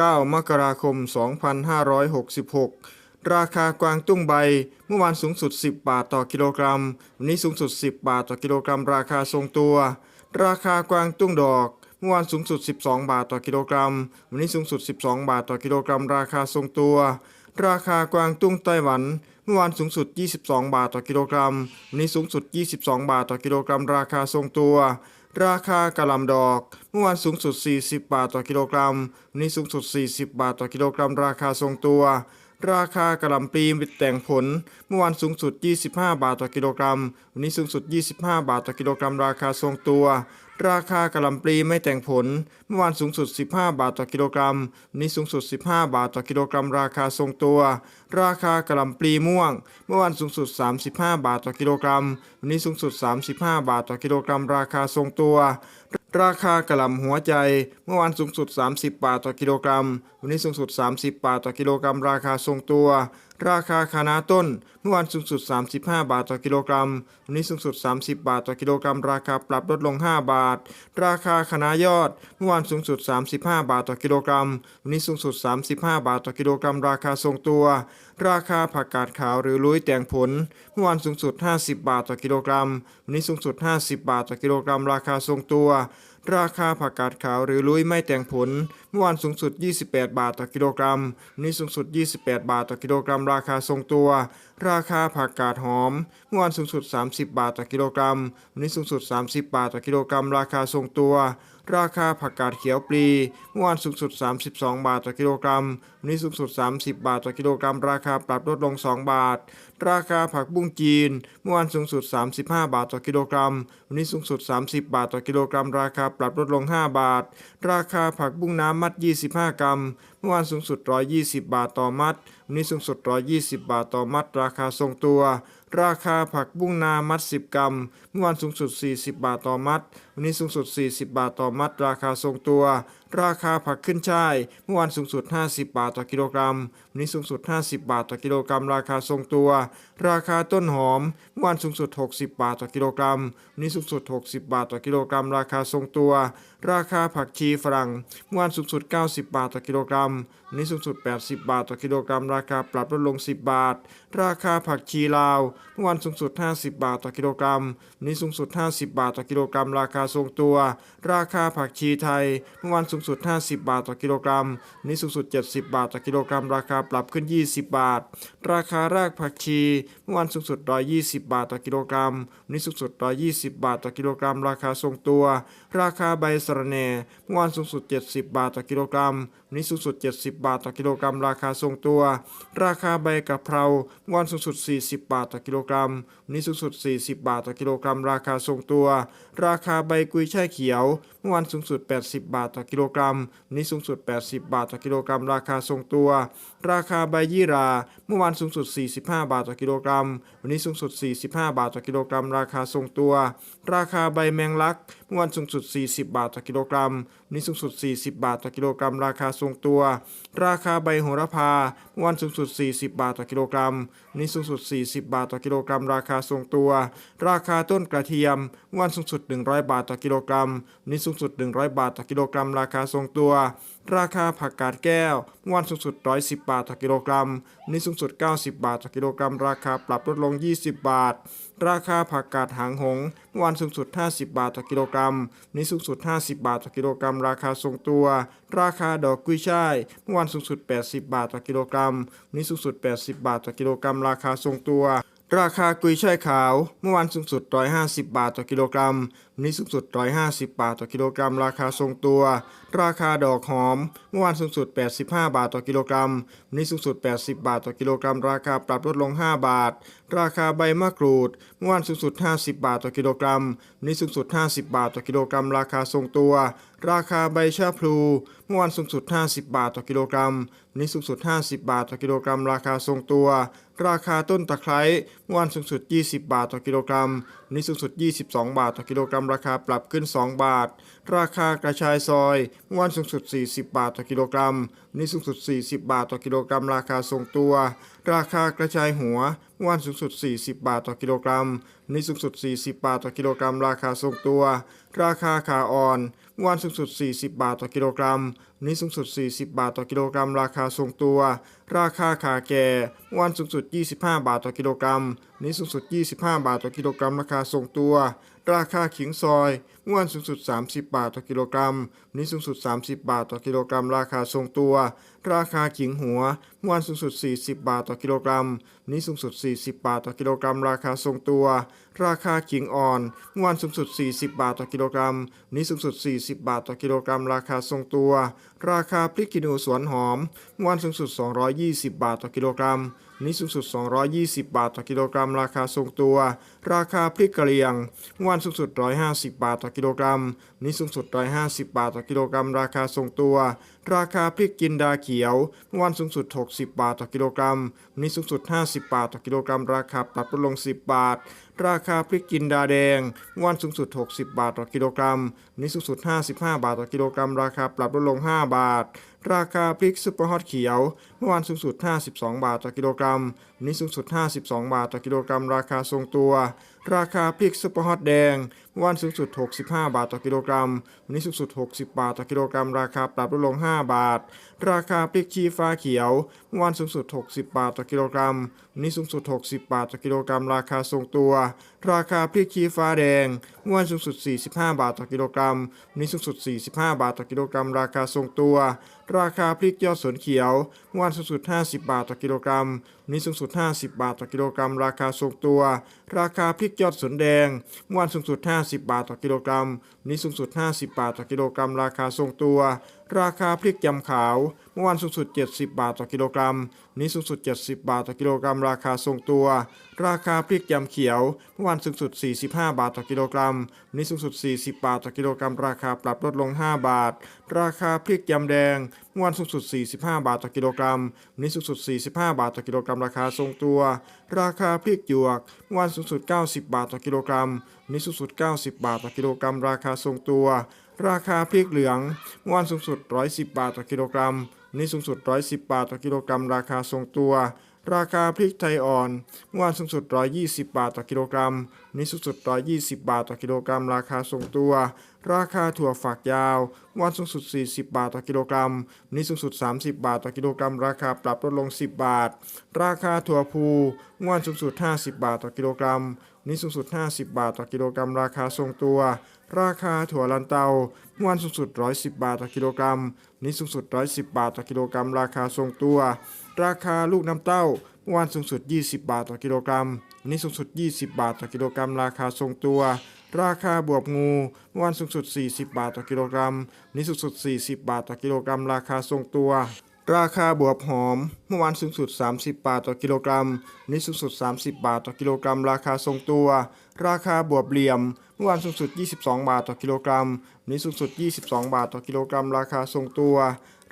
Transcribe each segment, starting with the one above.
9 มกราคม 2566 ราคากวางตุ้งใบ เมื่อวานสูงสุด 10 บาทต่อกิโลกรัม วันนี้สูงสุด 10 บาทต่อกิโลกรัม ราคาทรงตัว ราคากวางตุ้งดอกเมื่อวานสูงสุด 12 บาทต่อกิโลกรัม วันนี้สูงสุด 12 บาทต่อกิโลกรัม ราคาทรงตัว ราคากวางตุ้งไต้หวัน เมื่อวานสูงสุด 22 บาทต่อกิโลกรัม วันนี้สูงสุด 22 บาทต่อกิโลกรัม ราคาทรงตัว ราคากะหล่ำดอก เมื่อวานสูงสุด 40 บาทต่อกิโลกรัม วันนี้สูงสุด 40 บาทต่อกิโลกรัม ราคาทรงตัว ราคากระหล่ำปลีมิดแต่งผล เมื่อวานสูงสุด 25 บาทต่อกิโลกรัม วันนี้สูงสุด 25 บาทต่อกิโลกรัม ราคาทรงตัว ราคากระหล่ำปลีไม่แต่งผล เมื่อวานสูงสุด 15 บาทต่อกิโลกรัม วันนี้สูงสุด 15 บาทต่อกิโลกรัม ราคาทรงตัว ราคากระหล่ำปลีม่วง เมื่อวานสูงสุด 35 บาทต่อกิโลกรัม วันนี้สูงสุด 35 บาทต่อกิโลกรัม ราคาทรงตัว ราคากระหล่ำหัวใจเมื่อวานสูงสุด 30 บาทต่อกิโลกรัม วันนี้สูงสุด 30 บาทต่อกิโลกรัม ราคาทรงตัว ราคาคะน้าต้น เมื่อวานสูงสุด 35 บาทต่อกิโลกรัม วันนี้สูงสุด 30 บาทต่อกิโลกรัม ราคาปรับลดลง 5 บาท ราคาคะน้ายอด เมื่อวานสูงสุด 35 บาทต่อกิโลกรัม วันนี้สูงสุด 35 บาทต่อกิโลกรัม ราคาทรงตัว ราคาผักกาดขาวหรือลุยแต่งผล เมื่อวานสูงสุด 50 บาทต่อกิโลกรัม วันนี้สูงสุด 50 บาทต่อกิโลกรัม ราคาทรงตัว ราคาผักกาดขาวหรือลุยไม่แต่งผล เมื่อวานสูงสุด 28 บาทต่อกิโลกรัมวันนี้สูงสุด 28 บาทต่อกิโลกรัม ราคาทรงตัว ราคาผักกาดหอม เมื่อวานสูงสุด 30 บาทต่อกิโลกรัมวันนี้สูงสุด 30 บาทต่อกิโลกรัม ราคาทรงตัว ราคาผักกาดเขียวปลี เมื่อวานสูงสุด 32 บาทต่อกิโลกรัมวันนี้สูงสุด 30 บาทต่อกิโลกรัม ราคาปรับลดลง 2 บาท ราคาผักบุ้งจีน เมื่อวานสูงสุด 35 บาทต่อกิโลกรัม วันนี้สูงสุด 30 บาทต่อกิโลกรัม ราคาปรับลดลง 5 บาท ราคาผักบุ้งน้ำมัด 25 กรัม เมื่อวานสูงสุด 120 บาทต่อมัด วันนี้สูงสุด 120 บาทต่อมัด ราคาทรงตัว ราคาผักบุ้งนามัด 10 กรัม เมื่อวานสูงสุด 40 บาทต่อมัด วันนี้สูงสุด 40 บาทต่อมัด ราคาทรงตัว ราคาผักขึ้นช่าย เมื่อวานสูงสุด 50 บาทต่อกิโลกรัม วันนี้สูงสุด 50 บาทต่อกิโลกรัม ราคาทรงตัว ราคาต้นหอม เมื่อวานสูงสุด 60 บาทต่อกิโลกรัม วันนี้สูงสุด 60 บาทต่อกิโลกรัม ราคาทรงตัว ราคาผักชีฝรั่ง เมื่อวานสูงสุด 90 บาทต่อกิโลกรัม วันนี้สูงสุด 80 บาทต่อกิโลกรัม ราคาปรับลดลง 10 บาท ราคาผักชีลาว เมื่อวานสูงสุด 50 บาทต่อกิโลกรัม วันนี้สูงสุด 50 บาทต่อกิโลกรัม ราคาทรงตัว ราคาผักชีไทย เมื่อวานสูงสุด 50 บาทต่อกิโลกรัม นี้สูงสุด 70 บาทต่อกิโลกรัม ราคาปรับขึ้น 20 บาท ราคารากผักชี เมื่อวานสูงสุด 120 บาทต่อกิโลกรัม นี้สูงสุด 120 บาทต่อกิโลกรัม ราคาทรงตัว ราคาใบสะระแหน่ เมื่อวานสูงสุด 70 บาทต่อกิโลกรัม นี้สูงสุด 70 บาทต่อกิโลกรัม ราคาทรงตัว ราคาใบกะเพราเมื่อวานสูงสุด 40 บาทต่อกิโลกรัม นี้สูงสุด 40 บาทต่อกิโลกรัม ราคาทรงตัว ราคาใบกุยช่ายเขียว เมื่อวานสูงสุด 80 บาทต่อกิโลกรัมวันนี้สูงสุด 80 บาทต่อกิโลกรัม ราคาทรงตัว ราคาใบยี่รา เมื่อวานสูงสุด 45 บาทต่อกิโลกรัม วันนี้สูงสุด 45 บาทต่อกิโลกรัม ราคาทรงตัวราคาใบแมงลักเมื่อวานสูงสุด 40 บาทต่อกิโลกรัมวันนี้สูงสุด 40 บาทต่อกิโลกรัม ราคาทรงตัว ราคาใบโหระพาเมื่อวานสูงสุด 40 บาทต่อกิโลกรัมวันนี้สูงสุด 40 บาทต่อกิโลกรัม ราคาทรงตัว ราคาต้นกระเทียมเมื่อวานสูงสุด 100 บาทต่อกิโลกรัมวันนี้สูงสุด 100 บาทต่อกิโลกรัม ราคาทรงตัว ราคาผักกาดแก้วเมื่อวานสูงสุด 110 บาทต่อกิโลกรัมวันนี้สูงสุด 90 บาทต่อกิโลกรัม ราคาปรับลดลง 20 บาท ราคาผักกาดหางหงเมื่อวานสูงสุด 50 บาทต่อกิโลกรัมวันนี้สูงสุด 50 บาทต่อกิโลกรัม ราคาทรงตัว ราคาดอกกุ้ยช่ายเมื่อวานสูงสุด 80 บาทต่อกิโลกรัมวันนี้สูงสุด 80 บาทต่อกิโลกรัม ราคาทรงตัว ราคากุยช่ายขาว เมื่อวานสูงสุด 150 บาทต่อกิโลกรัม วันนี้สูงสุด 150 บาทต่อกิโลกรัม ราคาทรงตัว ราคาดอกหอม เมื่อวานสูงสุด 85 บาทต่อกิโลกรัม วันนี้สูงสุด 80 บาทต่อกิโลกรัม ราคาปรับลดลง 5 บาท ราคาใบมะกรูด เมื่อวานสูงสุด 50 บาทต่อกิโลกรัม วันนี้สูงสุด 50 บาทต่อกิโลกรัม ราคาทรงตัว ราคาใบชะพลู เมื่อวานสูงสุด 50 บาทต่อกิโลกรัม วันนี้สูงสุด 50 บาทต่อกิโลกรัม ราคาทรงตัว ราคาต้นตะไคร้เมื่อวานสูงสุด 20 บาทต่อกิโลกรัมวันนี้สูงสุด 22 บาทต่อกิโลกรัม ราคาปรับขึ้น 2 บาทราคากระชายซอยเมื่อวานสูงสุด 40 บาทต่อกิโลกรัมวันนี้สูงสุด 40 บาทต่อกิโลกรัม ราคาทรงตัว ราคากระชายหัวเมื่อวานสูงสุด 40 บาทต่อกิโลกรัมวันนี้สูงสุด 40 บาทต่อกิโลกรัม ราคาทรงตัว ราคาขาอ่อนเมื่อวานสูงสุด 40 บาทต่อกิโลกรัมวันนี้สูงสุด 40 บาทต่อกิโลกรัม ราคาทรงตัว ราคาขาแก่เมื่อวานสูงสุด 25 บาทต่อกิโลกรัมวันนี้สูงสุด 25 บาทต่อกิโลกรัม ราคาทรงตัว ราคาขิงซอยเมื่อวานสูงสุด 30 บาทต่อกิโลกรัมวันนี้สูงสุด 30 บาทต่อกิโลกรัม ราคาทรงตัว ราคาขิงหัวเมื่อวานสูงสุด 40 บาทต่อกิโลกรัมวันนี้สูงสุด 40 บาทต่อกิโลกรัม ราคาทรงตัว ราคาขิงอ่อนเมื่อวานสูงสุด 40 บาทต่อกิโลกรัมวันนี้สูงสุด 40 บาทต่อกิโลกรัม ราคาทรงตัว ราคาพริกขี้หนูสวนหอมเมื่อวานสูงสุด 220 บาทต่อกิโลกรัม วันนี้สูงสุด 220 บาทต่อกิโลกรัม ราคาทรงตัว ราคาพริกกะเหรี่ยงเมื่อวานสูงสุด 150 บาทต่อกิโลกรัมวันนี้สูงสุด 150 บาทต่อกิโลกรัม ราคาทรงตัวราคาพริกจินดาเขียวเมื่อวานสูงสุด 60 บาทต่อกิโลกรัมวันนี้สูงสุด 50 บาทต่อกิโลกรัม ราคาปรับลดลง 10 บาท ราคาพริกจินดาแดงเมื่อวานสูงสุด 60 บาทต่อกิโลกรัมวันนี้สูงสุด 55 บาทต่อกิโลกรัม ราคาปรับลดลง 5 บาท ราคาพริกซุปเปอร์ฮอตเขียว เมื่อวานสูงสุด 52 บาทต่อกิโลกรัม วันนี้สูงสุด 52 บาทต่อกิโลกรัม ราคาทรงตัว ราคาพริกซุปเปอร์ฮอตแดงเมื่อวานสูงสุด 65 บาทต่อกิโลกรัม วันนี้สูงสุด 60 บาทต่อกิโลกรัม ราคาปรับลดลง 5 บาท ราคาพริกชี้ฟ้าเขียว เมื่อวานสูงสุด 60 บาทต่อกิโลกรัม วันนี้สูงสุด 60 บาทต่อกิโลกรัม ราคาทรงตัว ราคาพริกชี้ฟ้าแดง เมื่อวานสูงสุด 45 บาทต่อกิโลกรัม วันนี้สูงสุด 45 บาทต่อกิโลกรัม ราคาทรงตัว ราคาพริกยอดสวนเขียว เมื่อวานสูงสุด 50 บาทต่อกิโลกรัม วันนี้สูงสุด 50 บาทต่อกิโลกรัม ราคาทรงตัว ราคาพริกยอดสวนแดง เมื่อวานสูงสุด 50 บาทต่อกิโลกรัม วันนี้สูงสุด 50 บาทต่อกิโลกรัม ราคาทรงตัว ราคาพริกยำขาว เมื่อวานสูงสุด 70 บาทต่อกิโลกรัมวันนี้สูงสุด 70 บาทต่อกิโลกรัม ราคาทรงตัว ราคาพริกยำเขียว เมื่อวานสูงสุด 45 บาทต่อกิโลกรัมวันนี้สูงสุด 40 บาทต่อกิโลกรัม ราคาปรับลดลง 5 บาท ราคาพริกยำแดง เมื่อวานสูงสุด 45 บาทต่อกิโลกรัมวันนี้สูงสุด 45 บาทต่อกิโลกรัม ราคาทรงตัว ราคาพริกหยวก เมื่อวานสูงสุด 90 บาทต่อกิโลกรัมวันนี้สูงสุด 90 บาทต่อกิโลกรัม ราคาทรงตัว ราคาพริกเหลืองเมื่อวานสูงสุด 110 บาทต่อกิโลกรัมวันนี้สูงสุด 110 บาทต่อกิโลกรัม ราคาทรงตัว ราคาพริกไทยอ่อนเมื่อวานสูงสุด 120 บาทต่อกิโลกรัมวันนี้สูงสุด 120 บาทต่อกิโลกรัม ราคาทรงตัว ราคาถั่วฝักยาวเมื่อวานสูงสุด 40 บาทต่อกิโลกรัมวันนี้สูงสุด 30 บาทต่อกิโลกรัม ราคาปรับลดลง 10 บาท ราคาถั่วพูเมื่อวานสูงสุด 50 บาทต่อกิโลกรัมวันนี้สูงสุด 50 บาทต่อกิโลกรัม ราคาทรงตัว ราคาถั่วลันเตาเมื่อวานสูงสุด 110 บาทต่อกิโลกรัมนนี้สูงสุด 110 บาทต่อกิโลกรัม ราคาทรงตัว ราคาลูกน้ำเต้าเมื่อวานสูงสุด 20 บาทต่อกิโลกรัมวันนี้สูงสุด 20 บาทต่อกิโลกรัม ราคาทรงตัว ราคาบวบงูเมื่อวานสูงสุด 40 บาทต่อกิโลกรัมวันนี้สูงสุด 40 บาทต่อกิโลกรัม ราคาทรงตัว ราคาบวบหอม เมื่อวานสูงสุด 30 บาทต่อกิโลกรัม นี้สูงสุด 30 บาทต่อกิโลกรัม ราคาทรงตัว ราคาบวบเหลี่ยม เมื่อวานสูงสุด 22 บาทต่อกิโลกรัม นี้สูงสุด 22 บาทต่อกิโลกรัม ราคาทรงตัว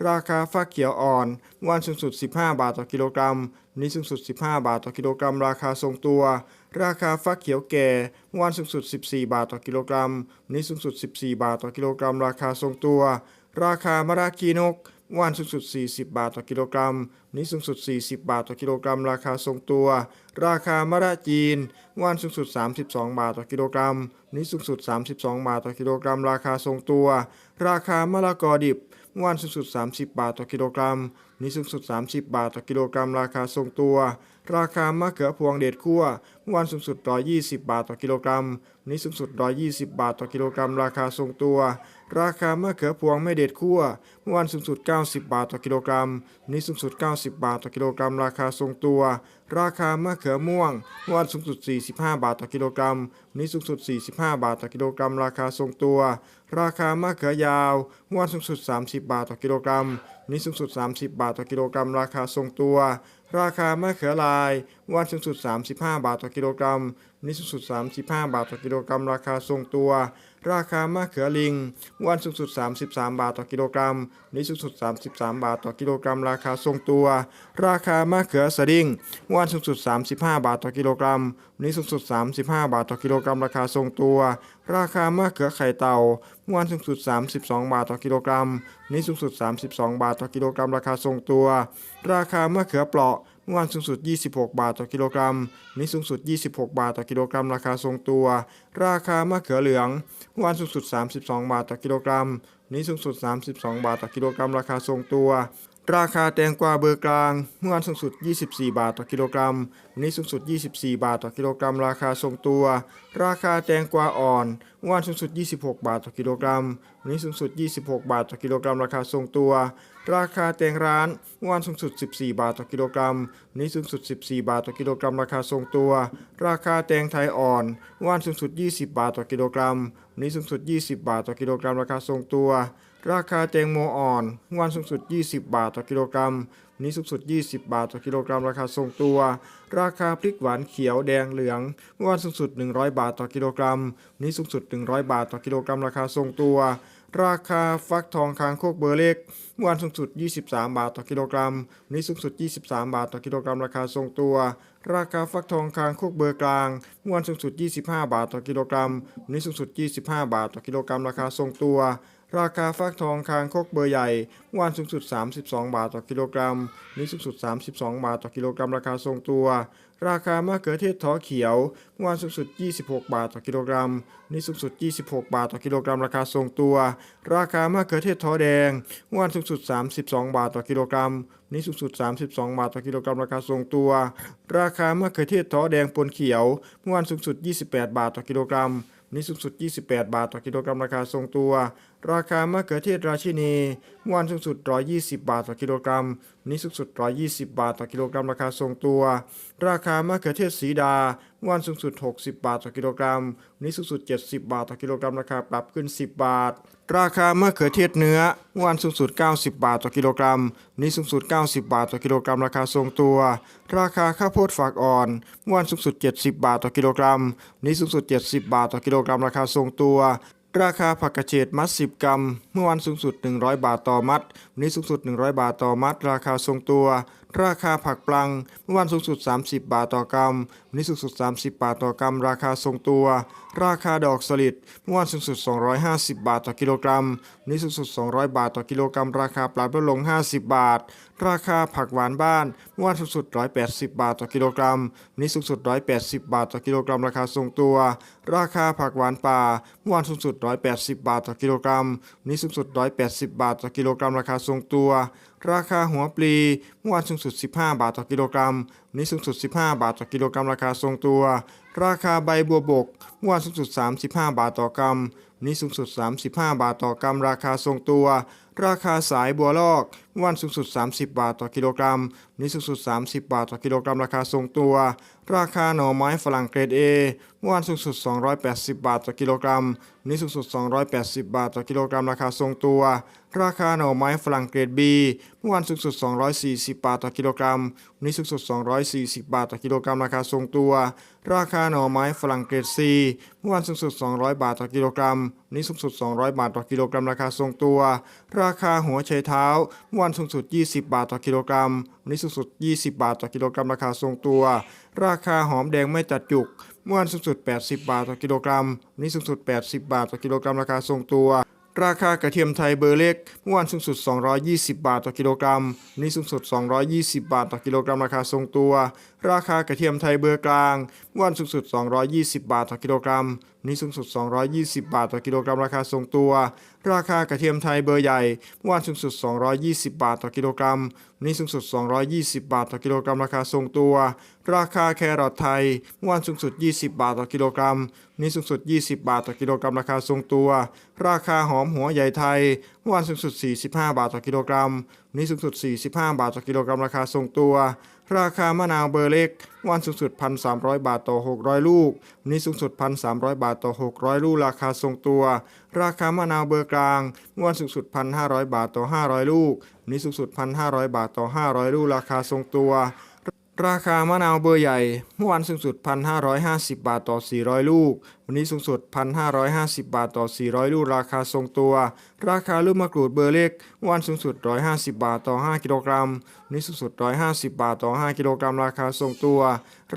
ราคาฟักเขียวอ่อน เมื่อวานสูงสุด 15 บาทต่อกิโลกรัม นี้สูงสุด 15 บาทต่อกิโลกรัม ราคาทรงตัว ราคาฟักเขียวแก่ เมื่อวานสูงสุด 14 บาทต่อกิโลกรัม นี้สูงสุด 14 บาทต่อกิโลกรัม ราคาทรงตัว ราคามะระกีนก วานสูงสุด 40 บาทต่อกิโลกรัม นี้สูงสุด 40 บาทต่อกิโลกรัม ราคาทรงตัว ราคามะระจีนวานสูงสุด 32 บาทต่อกิโลกรัม นี้สูงสุด 32 บาทต่อกิโลกรัม ราคาทรงตัว ราคามะละกอดิบวานสูงสุด 30 บาทต่อกิโลกรัม นี้สูงสุด 30 บาทต่อกิโลกรัม ราคาทรงตัว ราคามะเขือพวงเด็ดคั่ววานสูงสุด 120 บาทต่อกิโลกรัมนนี้สูงสุด 120 บาทต่อกิโลกรัม ราคาทรงตัว ราคามะเขือพวงไม่เด็ดคั่ว เมื่อวานสูงสุด 90 บาทต่อกิโลกรัม วันนี้สูงสุด 90 บาทต่อกิโลกรัม ราคาทรงตัว ราคามะเขือม่วง เมื่อวานสูงสุด 45 บาทต่อกิโลกรัม วันนี้สูงสุด 45 บาทต่อกิโลกรัม ราคาทรงตัว ราคามะเขือยาว เมื่อวานสูงสุด 30 บาทต่อกิโลกรัม วันนี้สูงสุด 30 บาทต่อกิโลกรัม ราคาทรงตัว ราคามะเขือลาย วานสูงสุด 35 บาทต่อกิโลกรัมวันนี้สูงสุด 35 บาทต่อกิโลกรัม ราคาทรงตัว ราคามะเขือลิงวานสูงสุด 33 บาทต่อกิโลกรัมวันนี้สูงสุด 33 บาทต่อกิโลกรัม ราคาทรงตัว ราคามะเขือสดิ้งวานสูงสุด 35 บาทต่อกิโลกรัมวันนี้สูงสุด 35 บาทต่อกิโลกรัม ราคาทรงตัว ราคามะเขือไข่เต่าวานสูงสุด 32 บาทต่อกิโลกรัมวันนี้สูงสุด 32 บาทต่อกิโลกรัม ราคาทรงตัว ราคามะเขือเปราะ เมื่อวานสูงสุด 26 บาทต่อกิโลกรัมนี้สูงสุด 26 บาทต่อกิโลกรัม ราคาทรงตัว ราคามะเขือเหลือง เมื่อวานสูงสุด 32 บาทต่อกิโลกรัมนนี้สูงสุด 32 บาทต่อกิโลกรัม ราคาทรงตัว ราคาแตงกวาเบอร์กลางเมื่อวานสูงสุด 24 บาทต่อกิโลกรัม วันนี้สูงสุด 24 บาทต่อกิโลกรัม ราคาทรงตัว ราคาแตงกวาอ่อนเมื่อวานสูงสุด 26 บาทต่อกิโลกรัม วันนี้สูงสุด 26 บาทต่อกิโลกรัม ราคาทรงตัว ราคาแตงร้านเมื่อวานสูงสุด 14 บาทต่อกิโลกรัม วันนี้สูงสุด 14 บาทต่อกิโลกรัม ราคาทรงตัว ราคาแตงไทยอ่อนเมื่อวานสูงสุด 20 บาทต่อกิโลกรัม วันนี้สูงสุด 20 บาทต่อกิโลกรัม ราคาทรงตัว ราคาแตงโมอ่อนเมื่อวานสูงสุด 20 บาทต่อกิโลกรัมวันนี้สูงสุด 20 บาทต่อกิโลกรัม ราคาทรงตัว ราคาพริกหวานเขียวแดงเหลืองเมื่อวานสูงสุด 100 บาทต่อกิโลกรัมวันนี้สูงสุด 100 บาทต่อกิโลกรัม ราคาทรงตัว ราคาฟักทองคางโคกเบอร์เล็กเมื่อวานสูงสุด 23 บาทต่อกิโลกรัมวันนี้สูงสุด 23 บาทต่อกิโลกรัม ราคาทรงตัว ราคาฟักทองคางโคกเบอร์กลางเมื่อวานสูงสุด 25 บาทต่อกิโลกรัมวันนี้สูงสุด 25 บาทต่อกิโลกรัม ราคาทรงตัว ราคาฟักทองคางคกเบอร์ใหญ่เมื่อวานสูงสุด 32 บาทต่อกิโลกรัมนนี้สูงสุด 32 บาทต่อกิโลกรัมราคาทรงตัว ราคามะเขือเทศท้อเขียวเมื่อวานสูงสุด 26 บาทต่อกิโลกรัมนี้สูงสุด 26 บาทต่อกิโลกรัมราคาทรงตัว ราคามะเขือเทศท้อแดงเมื่อวานสูงสุด 32 บาทต่อกิโลกรัม นี้สูงสุด 32 บาทต่อกิโลกรัมราคาทรงตัว ราคามะเขือเทศท้อแดงปนเขียวเมื่อวานสูงสุด 28 บาทต่อกิโลกรัม นี้สูงสุด 28 บาทต่อกิโลกรัมราคาทรงตัว ราคามะเขือเทศราชินีเมื่อวานสูงสุด 120 บาทต่อกิโลกรัมนี้สูงสุด 120 บาทต่อกิโลกรัมราคาทรงตัว ราคามะเขือเทศสีดา วานสูงสุด 60 บาทต่อกิโลกรัม วันนี้สูงสุด 70 บาทต่อกิโลกรัมราคาปรับขึ้น 10 บาท ราคามะเขือเทศเนื้อวานสูงสุด 90 บาทต่อกิโลกรัม วันนี้สูงสุด 90 บาทต่อกิโลกรัมราคาทรงตัว ราคาข้าวโพดฝากอ่อนวานสูงสุด 70 บาทต่อกิโลกรัม วันนี้สูงสุด 70 บาทต่อกิโลกรัมราคาทรงตัวราคาผักกระเฉดมัด 10 กรัม เมื่อวันสูงสุด 100 บาทต่อมัด วันนี้สูงสุด 100 บาทต่อมัด ราคาทรงตัว ราคาผักปลัง เมื่อวันสูงสุด 30 บาทต่อกรัมวันนี้สูงสุด 30 บาทต่อกรัม ราคาทรงตัว ราคาดอกสลิดเมื่อวันสูงสุด 250 บาทต่อกิโลกรัมวันนี้สูงสุด 200 บาทต่อกิโลกรัม ราคาปรับลดลง 50 บาท ราคาผักหวานบ้านเมื่อวันสูงสุด 180 บาทต่อกิโลกรัมวันนี้สูงสุด 180 บาทต่อกิโลกรัม ราคาทรงตัว ราคาผักหวานป่าเมื่อวานสูงสุด 180 บาทต่อกิโลกรัมวันนี้สูงสุด 180 บาทต่อกิโลกรัม ราคาทรงตัว ราคาหัวปลีเมื่อวานสูงสุด 15 บาทต่อกิโลกรัม นี้สูงสุด 15 บาทต่อกิโลกรัมราคาทรงตัว ราคาใบบัวบกเมื่อวานสูงสุด 35 บาทต่อกรัมวันนี้สูงสุด 35 บาทต่อกรัมราคาทรงตัว ราคาสายบัวลอก วานสูงสุด 30 บาทต่อกิโลกรัมวันนี้สูงสุด 30 บาทต่อกิโลกรัม ราคาทรงตัว ราคาหน่อไม้ฝรั่งเกรด A เมื่อวานสูงสุด 280 บาทต่อกิโลกรัมวันนี้สูงสุด 280 บาทต่อกิโลกรัม ราคาทรงตัว ราคาหน่อไม้ฝรั่งเกรด B เมื่อวานสูงสุด 240 บาทต่อกิโลกรัมวันนี้สูงสุด 240 บาทต่อกิโลกรัม ราคาทรงตัว ราคาหน่อไม้ฝรั่งเกรด C เมื่อวานสูงสุด 200 บาทต่อกิโลกรัมวันนี้สูงสุด 200 บาทต่อกิโลกรัม ราคาทรงตัว ราคาหัวไชเท้าเมื่อวานสูงสุด 20 บาทต่อกิโลกรัม วันนี้สูงสุด 20 บาทต่อกิโลกรัมราคาทรงตัว ราคาหอมแดงไม่จัดจุก เมื่อวานสูงสุด 80 บาทต่อกิโลกรัม วันนี้สูงสุด 80 บาทต่อกิโลกรัมราคาทรงตัว ราคากระเทียมไทยเบอร์เล็ก เมื่อวานสูงสุด 220 บาทต่อกิโลกรัม วันนี้สูงสุด 220 บาทต่อกิโลกรัมราคาทรงตัว ราคากระเทียมไทยเบอร์กลางเมื่อวานสูงสุด 220 บาทต่อกิโลกรัมวันนี้สูงสุด 220 บาทต่อกิโลกรัมราคาทรงตัว ราคากระเทียมไทยเบอร์ใหญ่เมื่อวานสูงสุด 220 บาทต่อกิโลกรัมวันนี้สูงสุด 220 บาทต่อกิโลกรัมราคาทรงตัว ราคาแครอทไทยเมื่อวานสูงสุด 20 บาทต่อกิโลกรัมวันนี้สูงสุด 20 บาทต่อกิโลกรัมราคาทรงตัว ราคาหอมหัวใหญ่ไทยเมื่อวานสูงสุด 45 บาทต่อกิโลกรัมวันนี้สูงสุด 45 บาทต่อกิโลกรัมราคาทรงตัว ราคามะนาวเบอร์เล็ก วันสูงสุด 1,300 บาทต่อ 600 ลูก วันนี้สูงสุด 1,300 บาทต่อ 600 ลูก ราคาทรงตัว ราคามะนาวเบอร์กลาง วันสูงสุด 1,500 บาทต่อ 500 ลูก วันนี้สูงสุด 1,500 บาทต่อ 500 ลูก ราคาทรงตัว ราคามะนาวเบอร์ใหญ่ เมื่อวานสูงสุด 1,550 บาทต่อ 400 ลูก วันนี้สูงสุด 1,550 บาทต่อ 400 ลูก ราคาทรงตัว ราคาลูกมะกรูดเบอร์เล็ก เมื่อวานสูงสุด 150 บาทต่อ 5 กิโลกรัม วันนี้สูงสุด 150 บาทต่อ 5 กิโลกรัม ราคาทรงตัว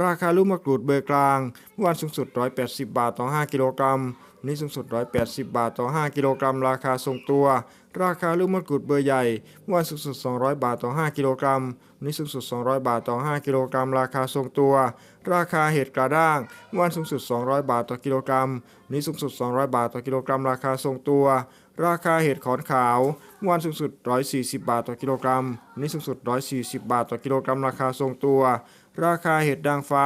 ราคาลูกมะกรูดเบอร์กลาง เมื่อวานสูงสุด 180 บาทต่อ 5 กิโลกรัม วันนี้สูงสุด 180 บาทต่อ 5 กิโลกรัม ราคาทรงตัว ราคาลูกมะกรูดเบอร์ใหญ่เมื่อวันสูงสุด 200 บาทต่อ 5 กิโลกรัมวันนี้สูงสุด 200 บาทต่อ 5 กิโลกรัม ราคาทรงตัว ราคาเห็ดกระด้างเมื่อวันสูงสุด 200 บาทต่อกิโลกรัมวันนี้สูงสุด 200 บาทต่อกิโลกรัม ราคาทรงตัว ราคาเห็ดขอนขาวเมื่อวันสูงสุด 140 บาทต่อกิโลกรัมวันนี้สูงสุด 140 บาทต่อกิโลกรัม ราคาทรงตัว ราคาเห็ดด่างฟ้า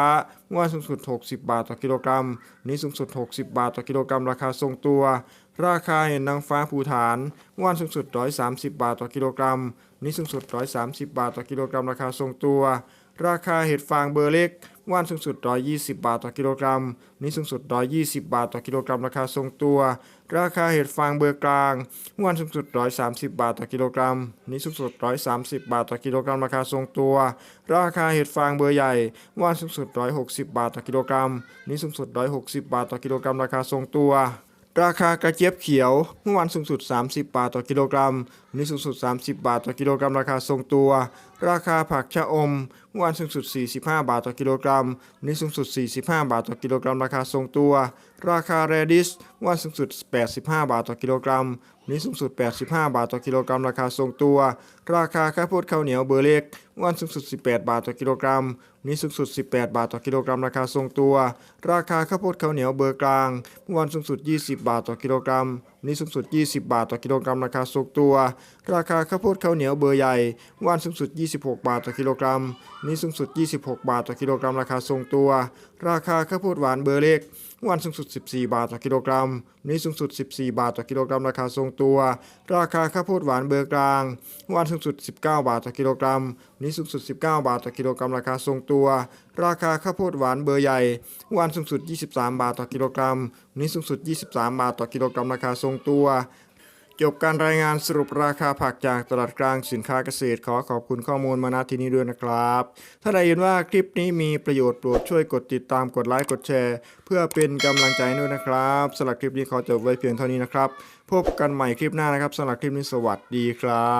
เมื่อวันสูงสุด 60 บาทต่อกิโลกรัมวันนี้สูงสุด 60 บาทต่อกิโลกรัม ราคาทรงตัว ราคาเห็ดนางฟ้าภูฐานเมื่อวันสูงสุด 130 บาทต่อกิโลกรัม นี้สูงสุด 130 บาทต่อกิโลกรัมราคาทรงตัว ราคาเห็ดฟางเบอร์เล็กเมื่อวันสูงสุด 120 บาทต่อกิโลกรัม นี้สูงสุด 120 บาทต่อกิโลกรัม ราคาทรงตัว ราคาเห็ดฟางเบอร์กลางเมื่อวันสูงสุด 130 บาทต่อกิโลกรัม นี้สูงสุด 130 บาทต่อกิโลกรัม ราคาทรงตัว ราคาเห็ดฟางเบอร์ใหญ่เมื่อวันสูงสุด 160 บาทต่อกิโลกรัมนนี้สูงสุด 160 บาทต่อกิโลกรัม ราคาทรงตัว ราคากระเจี๊ยบเขียว เมื่อวันสูงสุด 30 บาทต่อกิโลกรัม วันนี้สูงสุด 30 บาทต่อกิโลกรัม ราคาทรงตัว ราคาผักชะอม มื่อวันสูงสุด 45 บาทต่อกิโลกรัมวันนี้สูงสุด 45 บาทต่อกิโลกรัม ราคาทรงตัว ราคาแรดิสเมื่อวันสูงสุด 85 บาทต่อกิโลกรัมวันนี้สูงสุด 85 บาทต่อกิโลกรัม ราคาทรงตัว ราคาข้าวโพดข้าวเหนียวเบอร์เล็กเมื่อวันสูงสุด 18 บาทต่อกิโลกรัมวันนี้สูงสุด 18 บาทต่อกิโลกรัม ราคาทรงตัว ราคาข้าวโพดข้าวเหนียวเบอร์กลางเมื่อวันสูงสุด 20 บาทต่อกิโลกรัมวันนี้สูงสุด 20 บาทต่อกิโลกรัม ราคาทรงตัว ราคาข้าวโพดข้าวเหนียวเบอร์ใหญ่เมื่อวันสูงสุด 26 บาทต่อกิโลกรัมนี้สูงสุด 26 บาทต่อกิโลกรัมราคาทรงตัว ราคาข้าวโพดหวานเบอร์เล็กวันสูงสุด 14 บาทต่อกิโลกรัม นี้สูงสุด 14 บาทต่อกิโลกรัมราคาทรงตัว ราคาข้าวโพดหวานเบอร์กลาง วันสูงสุด 19 บาทต่อกิโลกรัม นี้สูงสุด 19 บาทต่อกิโลกรัมราคาทรงตัว ราคาข้าวโพดหวานเบอร์ใหญ่ วันสูงสุด 23 บาทต่อกิโลกรัมนนี้สูงสุด 23 บาทต่อกิโลกรัมราคาทรงตัว จบการรายงานสรุปราคาผักจากตลาดกลางสินค้าเกษตร ขอขอบคุณข้อมูลมาณที่นี้ด้วยนะครับ ถ้าใดเห็นว่าคลิปนี้มีประโยชน์โปรดช่วยกดติดตามกดไลค์กดแชร์ เพื่อเป็นกำลังใจด้วยนะครับสำหรับคลิปนี้ขอจบไว้เพียงเท่านี้นะครับ พบกันใหม่คลิปหน้านะครับสำหรับคลิปนี้สวัสดีครับ